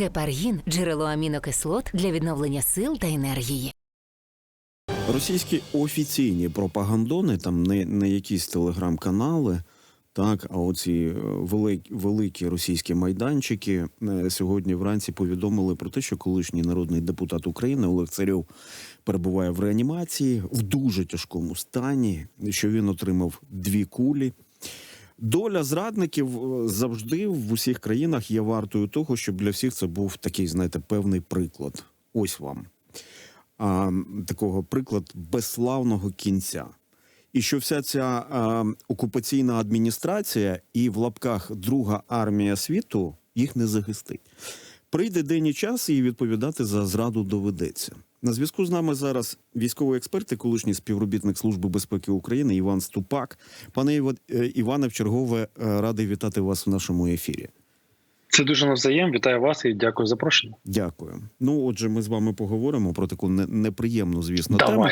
Гепаргін джерело амінокислот для відновлення сил та енергії. Російські офіційні пропагандони, там не, не якісь телеграм-канали, так, а оці е, великі, великі російські майданчики е, сьогодні вранці повідомили про те, що колишній народний депутат України Олег Царьов перебуває в реанімації в дуже тяжкому стані, що він отримав дві кулі. Доля зрадників е, завжди в усіх країнах є вартою того, щоб для всіх це був такий, знаєте, певний приклад. Ось вам а, такого приклад безславного кінця. І що вся ця а, окупаційна адміністрація і в лапках друга армія світу їх не захистить. Прийде день і час, і відповідати за зраду доведеться. На зв'язку з нами зараз військовий експерт і колишній співробітник Служби безпеки України Іван Ступак. Пане е, Іване, в чергове е, радий вітати вас в нашому ефірі. Це дуже навзаєм. Вітаю вас і дякую за запрошення. Дякую. Ну, отже, ми з вами поговоримо про таку неприємну, звісно, тему.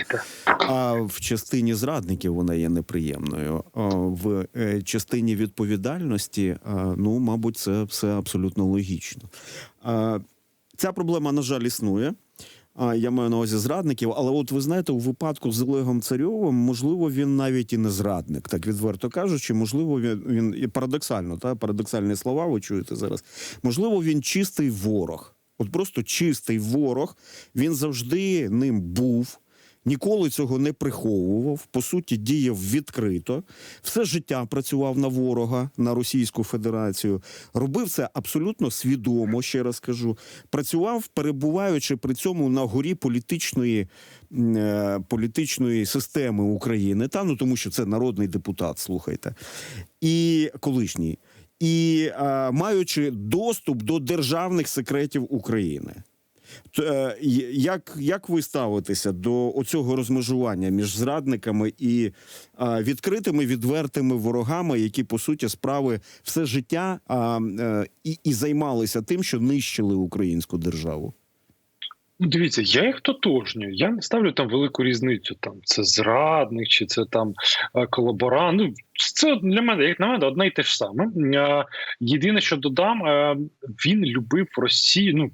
А в частині зрадників вона є неприємною. А в е, частині відповідальності, ну, мабуть, це все абсолютно логічно. А, Ця проблема, на жаль, існує. А я маю на увазі зрадників, але от ви знаєте, у випадку з Олегом Царьовим, можливо, він навіть і не зрадник, так відверто кажучи, можливо, він, він і парадоксально, та парадоксальні слова ви чуєте зараз. Можливо, він чистий ворог. От просто чистий ворог. Він завжди ним був. Ніколи цього не приховував, по суті, діяв відкрито. Все життя працював на ворога, на Російську Федерацію. Робив це абсолютно свідомо, ще раз кажу. Працював, перебуваючи при цьому на горі політичної, е, політичної системи України, та ну тому що це народний депутат, слухайте, і колишній, і е, маючи доступ до державних секретів України. Е, Як, як ви ставитеся до оцього розмежування між зрадниками і відкритими відвертими ворогами, які по суті справи все життя а, е, і, і займалися тим, що нищили українську державу? Ну, Дивіться, я їх тотожнюю. Я не ставлю там велику різницю. Там це зрадник, чи це там е, колаборант. Ну це для мене, як на мене, одне й те ж саме. Єдине, що додам, він любив Росію. Ну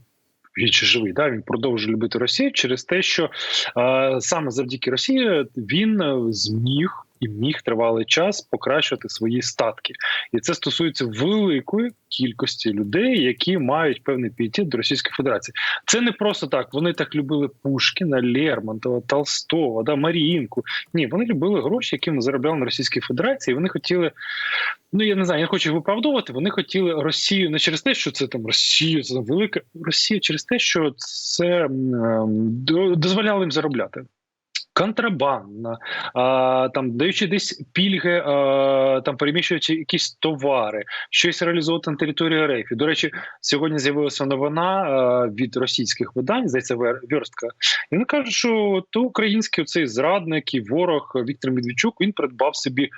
він ще живий, да він продовжує любити Росію через те, що е, саме завдяки Росії він е, зміг і міг тривалий час покращувати свої статки, і це стосується великої кількості людей, які мають певний пієтет до Російської Федерації. Це не просто так. Вони так любили Пушкіна, Лермонтова, Толстого, да, Маріїнку. Ні, вони любили гроші, які вони заробляли на Російській Федерації. і Вони хотіли, ну я не знаю, я не хочу їх виправдовувати. Вони хотіли Росію не через те, що це там Росія, це велика Росія, через те, що це м, до- дозволяло їм заробляти. Контрабандна, а, там даючи десь пільги, а, там переміщуючи якісь товари, щось реалізовувати на території РФ. До речі, сьогодні з'явилася новина від російських видань, здається, верстка. І вони кажуть, що то український цей зрадник і ворог Віктор Медведчук він придбав собі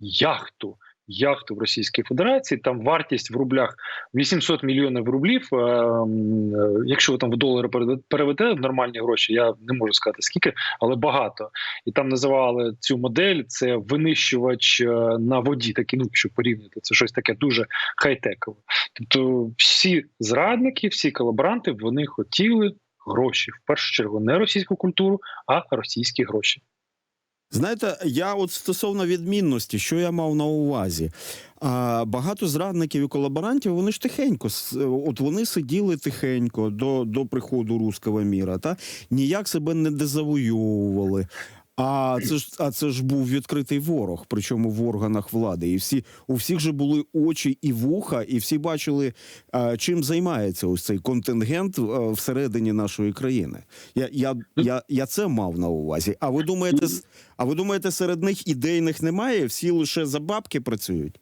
яхту. Яхту в Російській Федерації там вартість в рублях 800 мільйонів рублів. е, е, Якщо ви там в долари переве- переведете в нормальні гроші, я не можу сказати скільки, але багато. І там називали цю модель це винищувач е, на воді, такий, ну якщо порівняти, це щось таке дуже хай-текове. Тобто, всі зрадники, всі колаборанти, вони хотіли гроші в першу чергу не російську культуру, а російські гроші. Знаєте, я от стосовно відмінності, що я мав на увазі. А, багато зрадників і колаборантів, вони ж тихенько, от вони сиділи тихенько до, до приходу руського міра, та ніяк себе не дезавоювали. А це ж а це ж був відкритий ворог, причому в органах влади. І всі у всіх же були очі і вуха, і всі бачили, а, чим займається ось цей контингент а, всередині нашої країни. Я, я, я, я це мав на увазі. А ви думаєте, а ви думаєте, серед них ідейних немає? Всі лише за бабки працюють?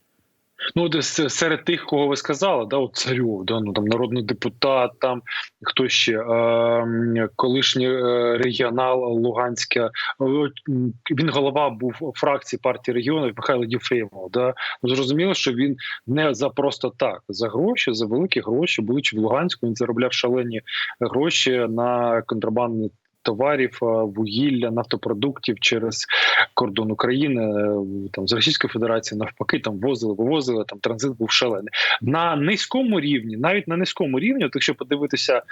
Ну, серед тих, кого ви сказали, да, от царьов, да, ну там народний депутат, там хто ще е, колишній регіонал Луганська. е, Він голова був фракції партії регіонів Михайло Єфремов. Да. Ну, зрозуміло, що він не за просто так, за гроші, за великі гроші, будучи в Луганську, він заробляв шалені гроші на контрабандні товарів, е, вугілля, нафтопродуктів через кордон України е, там з Російської Федерації навпаки там возили, вивозили. Там транзит був шалений на низькому рівні, навіть на низькому рівні. От якщо подивитися,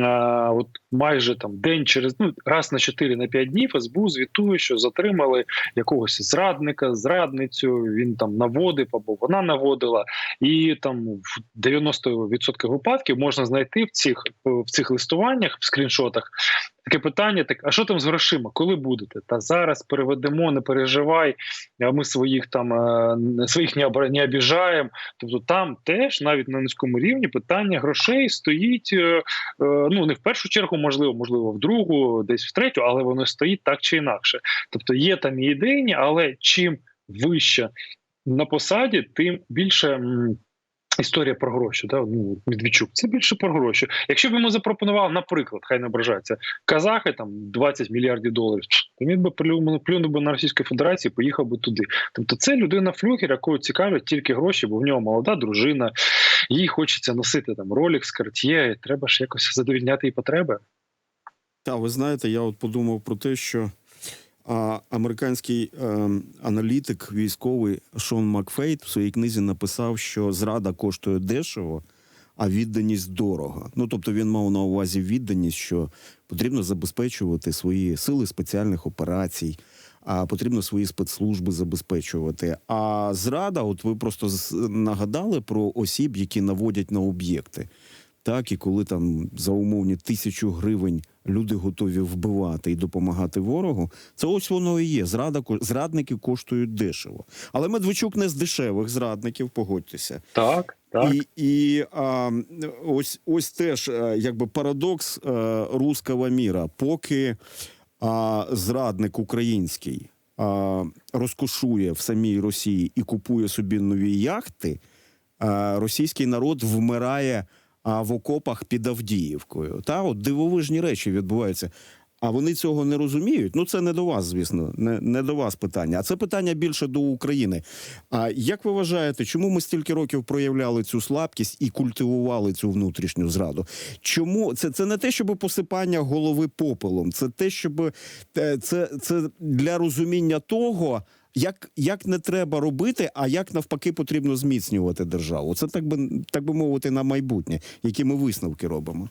а, от майже там день через ну раз на 4 на 5 днів СБУ звітує, що затримали якогось зрадника, зрадницю. Він там наводив або вона наводила, і там в 90% випадків можна знайти в цих в цих листуваннях, в скріншотах. Таке питання: так а що там з грошима? Коли будете? Та зараз переведемо, не переживай. Ми своїх там е, своїх не обра- не обіжаємо. Тобто там теж навіть на низькому рівні питання грошей стоїть. е, е, Ну не в першу чергу, можливо, можливо, в другу, десь в третю, але воно стоїть так чи інакше. Тобто є там і ідейні, але чим вище на посаді, тим більше. Історія про гроші, да? ну, Медведчук, це більше про гроші. Якщо б йому запропонував, наприклад, хай не ображається, казахи там 20 мільярдів доларів, то він би плюнув, плюнув би на Російську Федерацію, поїхав би туди. Тобто, це людина флюгер, якою цікавлять тільки гроші, бо в нього молода дружина, їй хочеться носити там Rolex, Cartier, і треба ж якось задовільняти її потреби. Та ви знаєте, я от подумав про те, що а, американський е, аналітик військовий Шон Макфейт в своїй книзі написав, що зрада коштує дешево, а відданість дорого. Ну тобто він мав на увазі відданість, що потрібно забезпечувати свої сили спеціальних операцій. А потрібно свої спецслужби забезпечувати. А зрада, от ви просто нагадали про осіб, які наводять на об'єкти. Так, і коли там за умовні тисячу гривень люди готові вбивати і допомагати ворогу, це ось воно і є. Зрада зрадники коштують дешево. Але Медведчук не з дешевих зрадників, погодьтеся. Так, так. І, і а, ось ось теж е, якби парадокс е, руского міра. Поки а, зрадник український а, розкошує в самій Росії і купує собі нові яхти, а, російський народ вмирає а, в окопах під Авдіївкою. Та от дивовижні речі відбуваються. А вони цього не розуміють. Ну це не до вас, звісно, не, не до вас питання. А це питання більше до України. А як ви вважаєте, чому ми стільки років проявляли цю слабкість і культивували цю внутрішню зраду? Чому це, це не те, щоб посипання голови попелом, це те, щоб це, це для розуміння того. Як, як не треба робити, а як навпаки потрібно зміцнювати державу? Це так би так би мовити на майбутнє, які ми висновки робимо.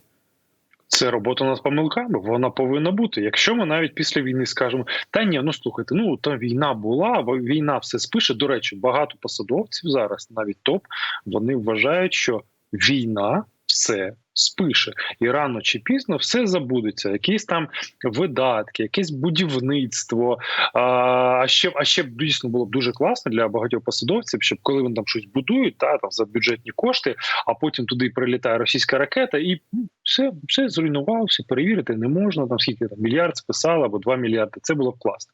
Це робота над помилками. Вона повинна бути. Якщо ми навіть після війни скажемо, та ні, ну слухайте, ну там війна була, війна все спише. До речі, багато посадовців зараз, навіть топ, вони вважають, що війна все спише, і рано чи пізно все забудеться. Якісь там видатки, якесь будівництво. А ще а ще б дійсно було б дуже класно для багатьох посадовців, щоб коли вони там щось будують, та там за бюджетні кошти, а потім туди прилітає російська ракета, і ну, все, все зруйнувалося, перевірити не можна. Там скільки там мільярд списали або 2 мільярди. Це було б класно.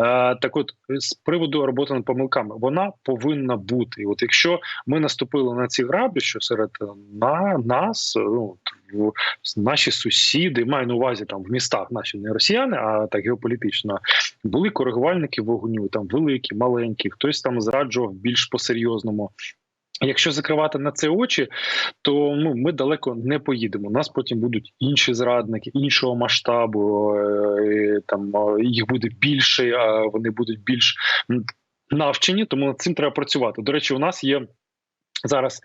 Е, так, от з приводу роботи над помилками, вона повинна бути. І от якщо ми наступили на ці граблі, що серед на нас, ну в- наші сусіди, маю на увазі там в містах, наші не росіяни, а так геополітично, були коригувальники вогню, там великі, маленькі, хтось там зраджував більш по-серйозному. Якщо закривати на це очі, то ну ми далеко не поїдемо. У нас потім будуть інші зрадники іншого масштабу. е, Там е, їх буде більше, а вони будуть більш навчені. Тому над цим треба працювати. До речі, у нас є. Зараз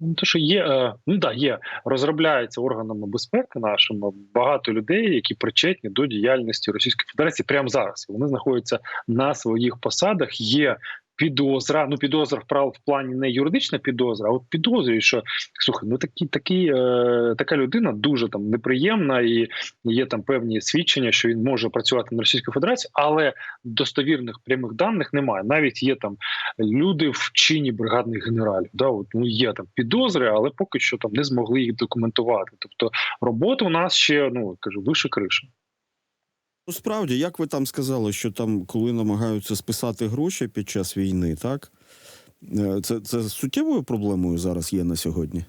ну то, що є, е, ну да, є, розробляється органами безпеки нашими багато людей, які причетні до діяльності Російської Федерації прямо зараз. Вони знаходяться на своїх посадах. Є підозра. Ну підозра вправ в плані не юридична підозра, а от підозрюють, що слухай, ну такі, такі е, така людина дуже там неприємна, і є там певні свідчення, що він може працювати на Російську Федерацію, але достовірних прямих даних немає. Навіть є там люди в чині бригадних генералів. Да, от ну є там підозри, але поки що там не змогли їх документувати. Тобто робота у нас ще ну кажу вище криші. Ну, справді, як ви там сказали, що там, коли намагаються списати гроші під час війни, так? Е, Це, це суттєвою проблемою зараз є на сьогодні.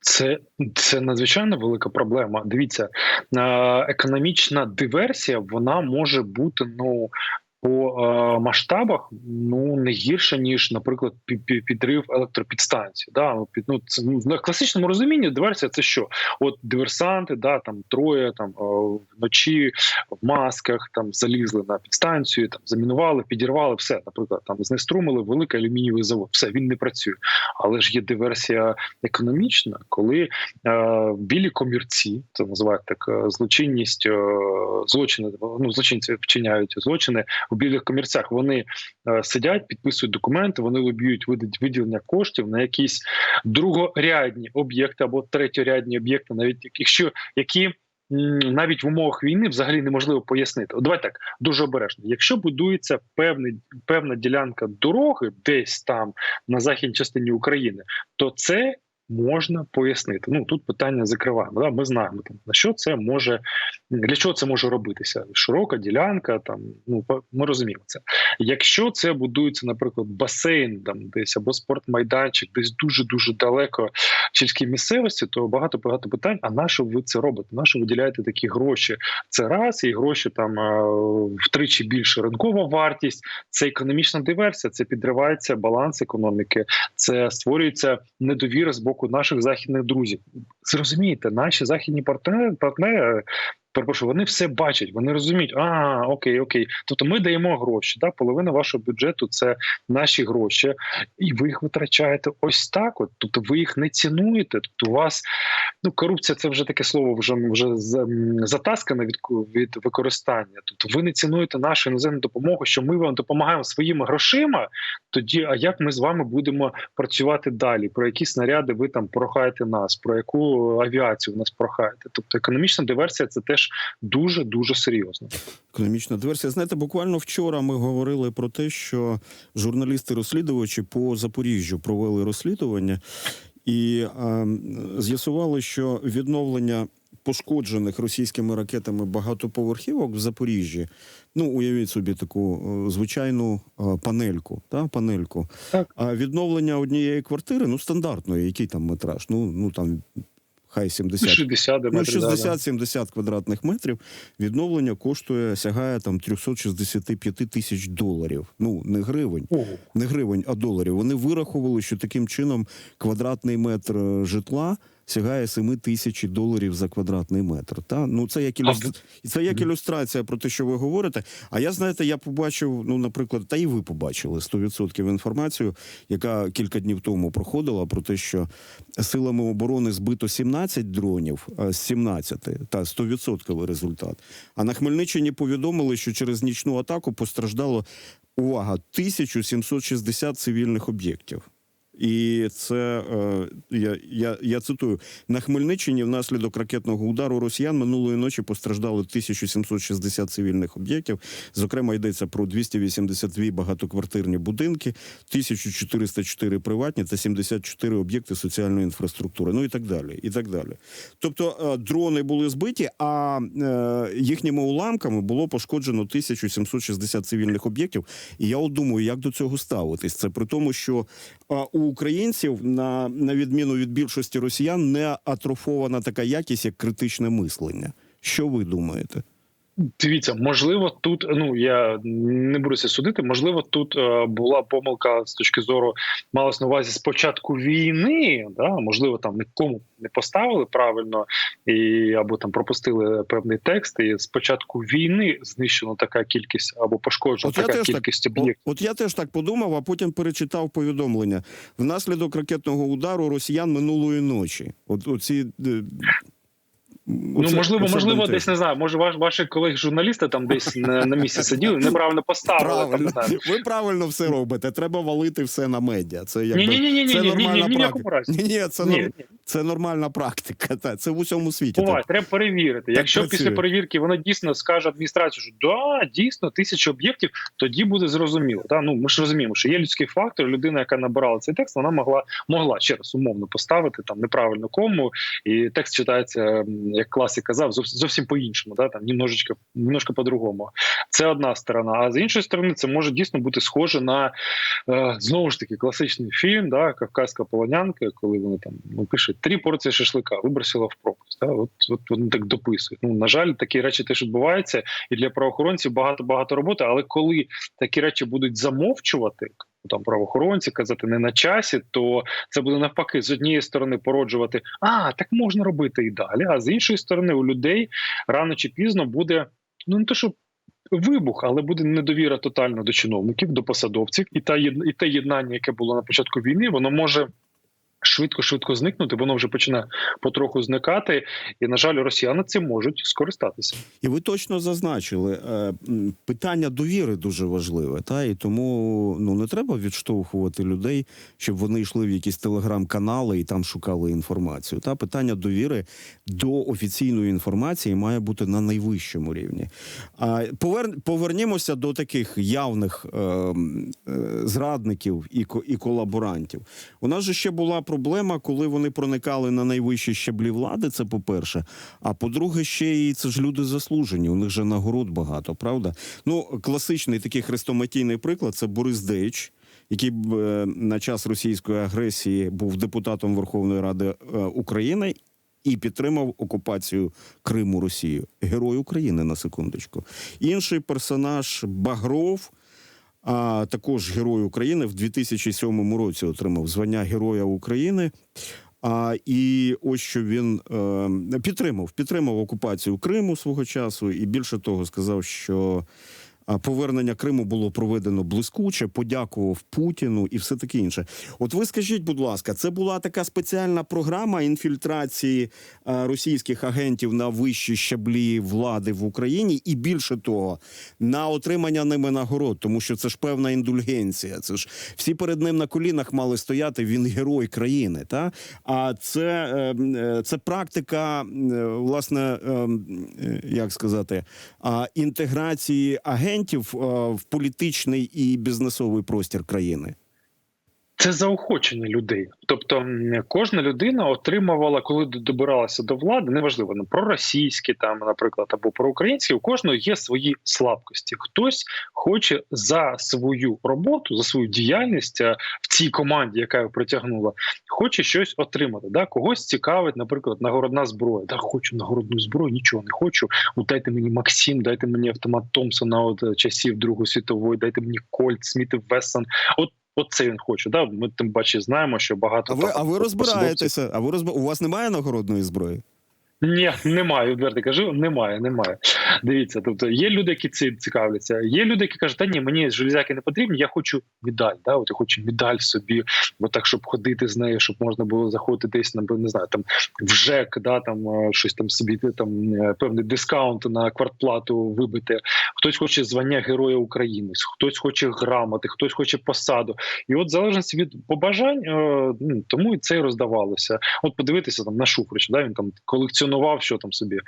Це, це надзвичайно велика проблема. Дивіться, е, економічна диверсія вона може бути ну по е, масштабах ну не гірше ніж, наприклад, пі- пі- підрив електропідстанції. Да, ну, під ну це ну, в класичному розумінні диверсія це що? От диверсанти, да там троє там е, вночі в масках там залізли на підстанцію, там замінували, підірвали все. Наприклад, там знеструмили великий алюмінієвий завод. Все він не працює. Але ж є диверсія економічна, коли е, білі комірці, це називають так е, злочинність, е, злочини. Ну злочинці вчиняють злочини у білих комірцях. Вони е, сидять, підписують документи, вони лобіюють види- виділення коштів на якісь другорядні об'єкти або третьорядні об'єкти, навіть якщо які. Навіть в умовах війни взагалі неможливо пояснити. От давай так дуже обережно. Якщо будується певний певна ділянка дороги, десь там на західній частині України, то це можна пояснити. Ну тут питання закриваємо. Да? Ми знаємо там на що це може для чого це може робитися. Широка ділянка, там ну ми розуміємо це. Якщо це будується, наприклад, басейн там десь або спортмайданчик, десь дуже дуже далеко в сільській місцевості, то багато багато питань. А на що ви це робите? На що ви виділяєте такі гроші? Це раз і гроші там е, втричі більше ринкова вартість. Це економічна диверсія. Це підривається баланс економіки. Це створюється недовіра з боку наших західних друзів. Зрозумієте, наші західні партнери партнери. Перепрошую, вони все бачать, вони розуміють, а окей, окей. Тобто ми даємо гроші. Да? Половина вашого бюджету це наші гроші, і ви їх витрачаєте ось так. От тобто ви їх не цінуєте. Тобто, у вас ну корупція це вже таке слово, вже вже затаскане від від використання. Тобто, ви не цінуєте нашу іноземну допомогу, що ми вам допомагаємо своїми грошима. Тоді, а як ми з вами будемо працювати далі? Про які снаряди ви там прохаєте нас, про яку авіацію в нас прохаєте? Тобто, економічна диверсія це теж дуже дуже серйозно. Економічна диверсія. Знаєте, буквально вчора ми говорили про те, що журналісти-розслідувачі по Запоріжжю провели розслідування і е, з'ясували, що відновлення пошкоджених російськими ракетами багатоповерхівок в Запоріжжі. Ну, уявіть собі таку е, звичайну е, панельку, та панельку. Так. А відновлення однієї квартири, ну стандартної, який там метраж? Ну, ну там хай 70 60 Ну, метрів. да, да. 60-70 квадратних метрів відновлення коштує, сягає там 365 тисяч доларів. Ну, не гривень, Ого. не гривень, а доларів. Вони вирахували, що таким чином квадратний метр е, житла сягає 7 тисяч доларів за квадратний метр. Та? Ну, це як, ілюстр... це як ілюстрація про те, що ви говорите. А я, знаєте, я побачив, ну, наприклад, та і ви побачили 100% інформацію, яка кілька днів тому проходила про те, що силами оборони збито 17 дронів з 17, та 100% результат. А на Хмельниччині повідомили, що через нічну атаку постраждало увага 1760 цивільних об'єктів. І це е, я, я, я цитую: на Хмельниччині внаслідок ракетного удару росіян минулої ночі постраждали 1760 цивільних об'єктів. Зокрема, йдеться про 282 багатоквартирні будинки, 1404 приватні та 74 об'єкти соціальної інфраструктури. Ну і так далі. І так далі. Тобто е, дрони були збиті, а е, їхніми уламками було пошкоджено 1760 цивільних об'єктів. І я от думаю, як до цього ставитись. Це при тому, що у українців, на, на відміну від більшості росіян, не атрофована така якість, як критичне мислення. Що ви думаєте? Дивіться, можливо, тут ну я не буду судити. Можливо, тут е, була помилка з точки зору малось на увазі спочатку війни. Да, можливо, там нікому не поставили правильно і або там пропустили певний текст. І спочатку війни знищено така кількість або пошкоджена От така кількість От, от я теж так подумав, а потім перечитав повідомлення. Внаслідок ракетного удару росіян минулої ночі. От оці. Ну це, можливо, можливо, десь не знаю. Може, ваш ваші колеги журналісти там десь на, на місці сиділи, неправильно поставили. Там, не знаю. Ви правильно все робите. Треба валити все на медіа. Це як Ні, ні, ні, ні, ні, ні, ні, ні, ні, ні, ні, ні, ні, ні, ні, Ні, ні, ні, Ні, норм- ні. Це нормальна практика. Та це в усьому світі. Буває, так. треба перевірити. Так Якщо працює. після перевірки вона дійсно скаже адміністрацію, що да, дійсно тисяча об'єктів, тоді буде зрозуміло. Та ну ми ж розуміємо, що є людський фактор. Людина, яка набирала цей текст, вона могла могла ще раз умовно поставити там неправильно кому, і текст читається, як класик казав, зовсім зовсім по-іншому. Да, там немножечко, немножко по-другому. Це одна сторона. А з іншої сторони, це може дійсно бути схоже на е, знову ж таки класичний фільм, да, Кавказька полонянка, коли вони там ну, пишуть три порції шашлика, вибросила в пропасть. Та, от, от вони так дописують. Ну на жаль, такі речі теж відбуваються, і для правоохоронців багато багато роботи. Але коли такі речі будуть замовчувати, там правоохоронці казати не на часі, то це буде навпаки з однієї сторони породжувати а так можна робити і далі. А з іншої сторони, у людей рано чи пізно буде ну не то, що вибух, але буде недовіра тотальна до чиновників, до посадовців, і та і те єднання, яке було на початку війни, воно може. Швидко, швидко зникнути, воно вже починає потроху зникати, і на жаль, росіяни цим можуть скористатися. І ви точно зазначили е, питання довіри дуже важливе, та і тому ну не треба відштовхувати людей, щоб вони йшли в якісь телеграм-канали і там шукали інформацію. Та питання довіри до офіційної інформації має бути на найвищому рівні. А повер... повернімося до таких явних е, е, зрадників і, і колаборантів. У нас же ще була проблема, коли вони проникали на найвищі щаблі влади. Це по-перше. А по-друге, ще і це ж люди заслужені. У них же нагород багато, правда? Ну, класичний такий хрестоматійний приклад це Борис Дейч. Який б, е, на час російської агресії був депутатом Верховної Ради е, України і підтримав окупацію Криму Росією. Герой України на секундочку. Інший персонаж Багров, а також герой України в 2007 році отримав звання Героя України. А і ось що він е, підтримав, підтримав окупацію Криму свого часу, і більше того, сказав, що повернення Криму було проведено блискуче, подякував Путіну і все таке інше. От ви скажіть, будь ласка, це була така спеціальна програма інфільтрації е, російських агентів на вищі щаблі влади в Україні, і більше того, на отримання ними нагород, тому що це ж певна індульгенція. Це ж всі перед ним на колінах мали стояти. Він герой країни. Та а це, е, е, це практика, власне, е, е, як сказати, інтеграції агентів е, в політичний і бізнесовий простір країни. Це заохочення людей. Тобто кожна людина отримувала, коли добиралася до влади, неважливо ну, проросійські, там, наприклад, або проукраїнські, у кожного є свої слабкості. Хтось хоче за свою роботу, за свою діяльність е, в цій команді, яка його притягнула, хоче щось отримати. Да? Когось цікавить, наприклад, нагородна зброя. Да, хочу нагородну зброю, нічого не хочу. От дайте мені Максим, дайте мені автомат Томпсона от е, часів Другої світової, дайте мені Кольт, Сміт Вессон. От. От це він хоче. Да? Ми тим паче знаємо, що багато А ви, а ви розбираєтеся? А ви розб... у вас немає нагородної зброї? Ні, немає, відверто кажу, немає, немає. Дивіться, тобто є люди, які цим цікавляться. Є люди, які кажуть, та ні, мені железяки не потрібні, я хочу медаль. Да? От я хочу медаль собі, от так, щоб ходити з нею, щоб можна було заходити десь на не знаю, там в ЖЕК, да, там е, щось там собі там е, певний дискаунт на квартплату вибити. Хтось хоче звання Героя України, хтось хоче грамоти, хтось хоче посаду. І от в залежності від побажань, е, ну, тому і це і роздавалося. От подивитися там на Шуфрич, да, він там колекціонував, що там собі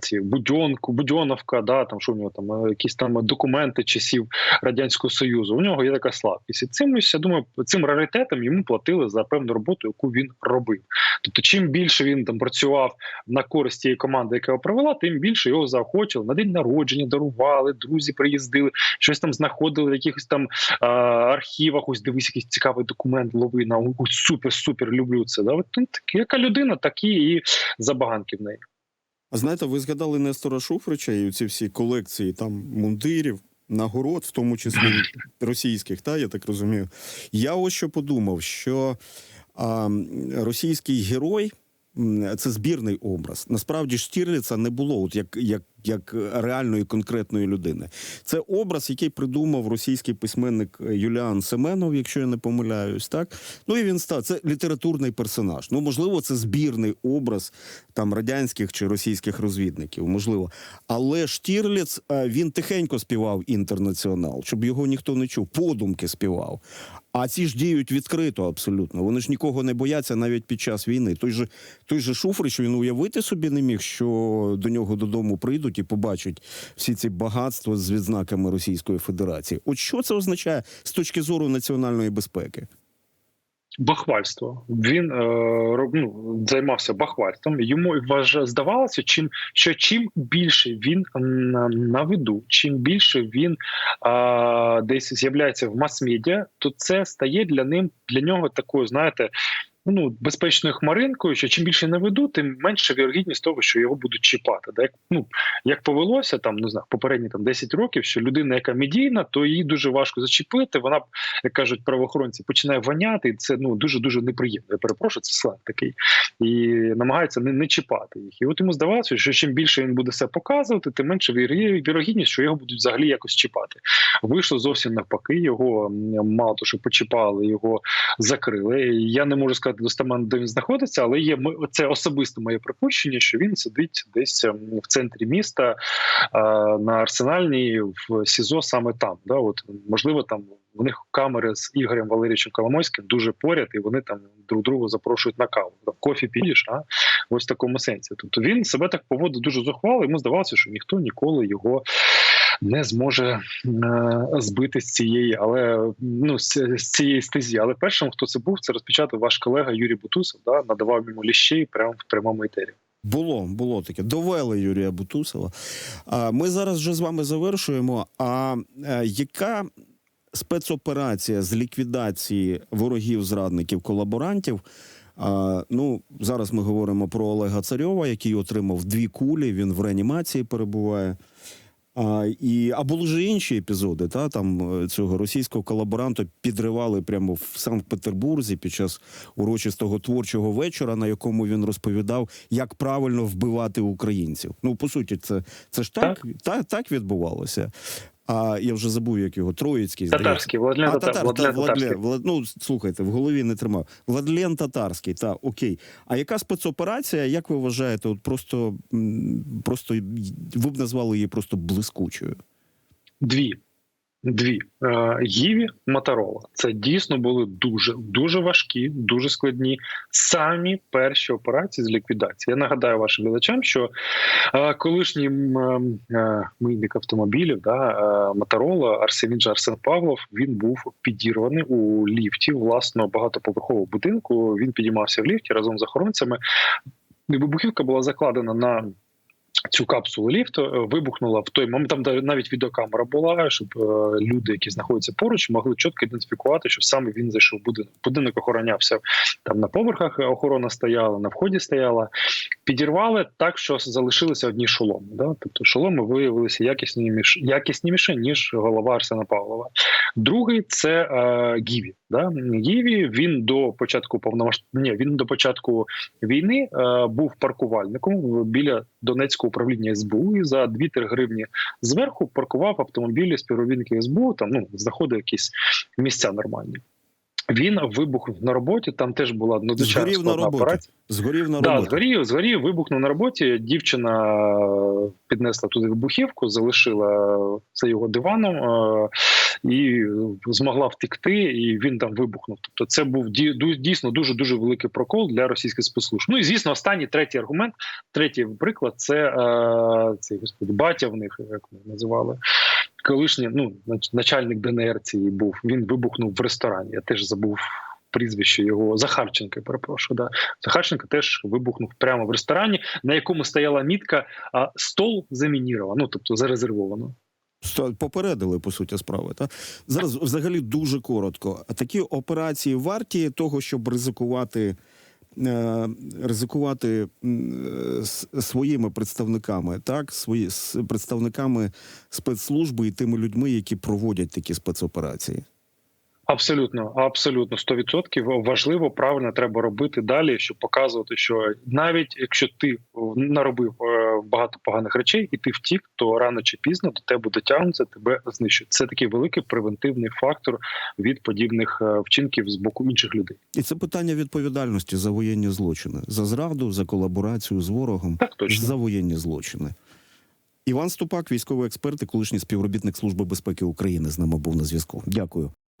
ці Будьонку, Будьоновка, да, там що у нього там е, якісь там документи часів Радянського Союзу. У нього є така слабкість. І цим я думаю, цим раритетом йому платили за певну роботу, яку він робив. Тобто, чим більше він там працював на користь тієї команди, яка його провела, тим більше його заохочили. На день народження дарували, друзі приїздили, щось там знаходили в якихось там а, архівах. Ось дивись, якийсь цікавий документ лови на супер, супер люблю це. Да? От, так, яка людина, такі і забаганки в неї. А знаєте, ви згадали Нестора Шуфрича і ці всі колекції там мундирів, нагород, в тому числі російських, та я так розумію. Я ось що подумав, що а, російський герой. Це збірний образ. Насправді Штірліца не було, от як, як, як реальної конкретної людини. Це образ, який придумав російський письменник Юліан Семенов, якщо я не помиляюсь, так ну і він став це літературний персонаж. Ну можливо, це збірний образ там радянських чи російських розвідників, можливо. Але Штірліц е, він тихенько співав інтернаціонал, щоб його ніхто не чув, подумки співав. А ці ж діють відкрито абсолютно. Вони ж нікого не бояться навіть під час війни. Той же той же Шуфрич він уявити собі не міг, що до нього додому прийдуть і побачать всі ці багатства з відзнаками Російської Федерації. От що це означає з точки зору національної безпеки? Бахвальство. Він е, ну, займався бахвальством. Йому вваж... здавалося, чим що чим більше він на, на виду, чим більше він е, десь з'являється в мас-медіа, то це стає для ним для нього такою, знаєте. ну безпечною хмаринкою, що чим більше наведу, тим менше вірогідність того, що його будуть чіпати. Да? Як, ну, як повелося там, не знаю, попередні там 10 років, що людина, яка медійна, то її дуже важко зачепити. Вона, як кажуть правоохоронці, починає воняти, і це ну дуже дуже неприємно. Я перепрошую, це сленг такий. І намагається не, не чіпати їх. І от йому здавалося, що чим більше він буде себе показувати, тим менше вірогідність, що його будуть взагалі якось чіпати. Вийшло зовсім навпаки. Його мало то, що почіпали, його закрили. Я не можу сказати достеменно, де він знаходиться, але є це особисто моє припущення, що він сидить десь ем, в центрі міста а, на арсенальній в СІЗО саме там. Да, от можливо, там в них камери з Ігорем Валерійовичем Коломойським дуже поряд, і вони там друг другу запрошують на каву. Там, кофі підеш, а ось в такому сенсі. Тобто він себе так поводить дуже зухвало. Йому здавалося, що ніхто ніколи його. Не зможе е, збити з цієї, але ну з, цієї стезі. Але першим, хто це був, це розпочати ваш колега Юрій Бутусов. Да, надавав йому ліщей прямо в прямому етері. Було, було таке. Довели Юрія Бутусова. Ми зараз вже з вами завершуємо. А е, яка спецоперація з ліквідації ворогів, зрадників, колаборантів? Ну, зараз ми говоримо про Олега Царьова, який отримав дві кулі. Він в реанімації перебуває. А, і, а були вже інші епізоди. Та там е, цього російського колаборанта підривали прямо в Санкт-Петербурзі під час урочистого творчого вечора, на якому він розповідав, як правильно вбивати українців. Ну по суті, це, це ж так, так, так відбувалося. А я вже забув, як його Троїцький. Татарський, Владлен А, Татар, Владлен та, Татарський. Владлен, Влад, ну, слухайте, в голові не тримав. Владлен Татарський, та окей. А яка спецоперація, як ви вважаєте, от просто, просто ви б назвали її просто блискучою? Дві. Дві Е, Гіві Моторола. Це дійсно були дуже дуже важкі, дуже складні самі перші операції з ліквідації. Я нагадаю вашим глядачам, що е, колишній м, е, мийник автомобілів да, Моторола Арсен Арсен Павлов він був підірваний у ліфті власного багатоповерхового будинку. Він підіймався в ліфті разом з охоронцями. Вибухівка була закладена на цю капсулу ліфту, е, вибухнула в той момент. Там навіть відеокамера була, щоб е, люди, які знаходяться поруч, могли чітко ідентифікувати, що саме він зайшов в будинок. Будинок охоронявся там на поверхах. Охорона стояла, на вході стояла. Підірвали так, що залишилися одні шоломи. Да? Тобто шоломи виявилися якісніші, якісніші ніж голова Арсена Павлова. Другий це е, Гіві. Да? Гіві він до початку повномасштаб... Він до початку війни е, був паркувальником біля Донецького управління СБУ і за 2-3 гривні зверху паркував автомобілі співробітників СБУ. Там ну знаходив якісь місця нормальні. Він вибухнув на роботі. Там теж була надзвичайно Згорів на роботі. операція. Згорів на Да, роботі. згорів, згорів, вибухнув на роботі. Дівчина е, піднесла туди вибухівку, залишила це його диваном е, і змогла втекти, і він там вибухнув. Тобто, це був дійсно дуже дуже великий прокол для російських спецслужб. Ну і звісно, останній третій аргумент, третій приклад це е, цей господи, батя в них, як вони називали. Колишній ну начальник ДНР цієї був. Він вибухнув в ресторані. Я теж забув прізвище його Захарченка. Перепрошую, да Захарченко теж вибухнув прямо в ресторані, на якому стояла мітка а, стол замініровано, ну тобто зарезервовано. Попередили по суті справи. Та зараз взагалі дуже коротко. А Такі операції варті того, щоб ризикувати. Е, Ризикувати е, своїми представниками, так свої представниками спецслужби і тими людьми, які проводять такі спецоперації. Абсолютно, абсолютно 100% важливо, правильно треба робити далі, щоб показувати, що навіть якщо ти наробив е, багато поганих речей і ти втік, то рано чи пізно до тебе дотягнуться, тебе знищують. Це такий великий превентивний фактор від подібних е, вчинків з боку інших людей. І це питання відповідальності за воєнні злочини, за зраду, за колаборацію з ворогом, Так точно. за воєнні злочини. Іван Ступак, військовий експерт і колишній співробітник Служби безпеки України, з нами був на зв'язку. Дякую.